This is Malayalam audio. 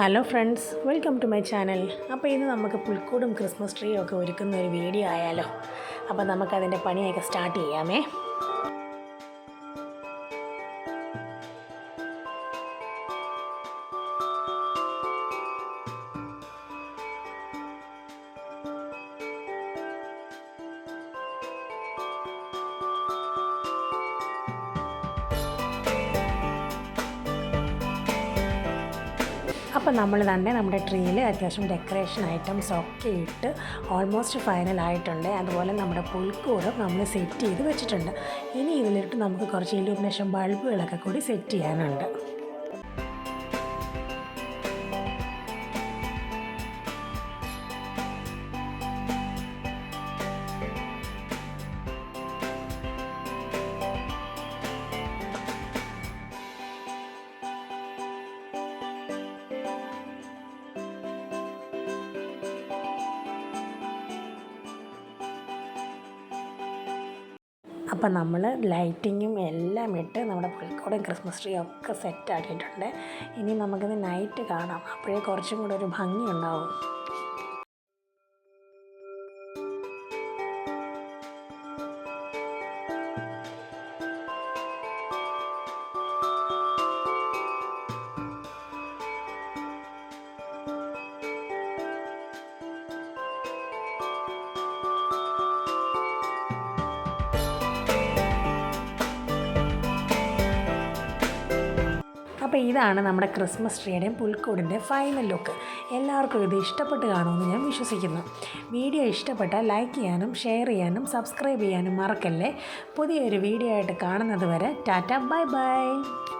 Hello friends welcome to my channel. അപ്പോൾ ഇന്ന് നമുക്ക് പുൽക്കൂടും ക്രിസ്മസ് ട്രീയും ഒക്കെ ഒരുക്കുന്ന ഒരു വീഡിയോ ആയാലോ. അപ്പോൾ നമുക്കതിന്റെ പണിയൊക്കെ സ്റ്റാർട്ട് ചെയ്യാമേ. അപ്പോൾ നമ്മൾ തന്നെ നമ്മുടെ ട്രീയിൽ അത്യാവശ്യം ഡെക്കറേഷൻ ഐറ്റംസ് ഒക്കെ ഇട്ട് ഓൾമോസ്റ്റ് ഫൈനൽ ആയിട്ടുണ്ട്. അതുപോലെ നമ്മുടെ പുൽക്കൂടും നമ്മൾ സെറ്റ് ചെയ്ത് വെച്ചിട്ടുണ്ട്. ഇനി ഇതിലിട്ട് നമുക്ക് കുറച്ച് ഇലൂമിനേഷൻ ബൾബുകളൊക്കെ കൂടി സെറ്റ് ചെയ്യാനുണ്ട്. അപ്പം നമ്മൾ ലൈറ്റിങ്ങും എല്ലാം ഇട്ട് നമ്മുടെ പുൽക്കോടും ക്രിസ്മസ് ട്രീ ഒക്കെ സെറ്റ് ആക്കിയിട്ടുണ്ട് ഇനി നമുക്കിത് നൈറ്റ് കാണാം. അപ്പോഴേ കുറച്ചും കൂടെ ഒരു ഭംഗി ഉണ്ടാവും അപ്പോൾ ഇതാണ് നമ്മുടെ ക്രിസ്മസ് ട്രീയുടെയും പുൽക്കൂടിന്റെ ഫൈനൽ ലുക്ക് എല്ലാവർക്കും ഇത് ഇഷ്ടപ്പെട്ട് കാണുമെന്ന് ഞാൻ വിശ്വസിക്കുന്നു. വീഡിയോ ഇഷ്ടപ്പെട്ടാൽ ലൈക്ക് ചെയ്യാനും ഷെയർ ചെയ്യാനും സബ്സ്ക്രൈബ് ചെയ്യാനും മറക്കല്ലേ? പുതിയൊരു വീഡിയോ ആയിട്ട് കാണുന്നത് വരെ ടാറ്റ ബൈ ബൈ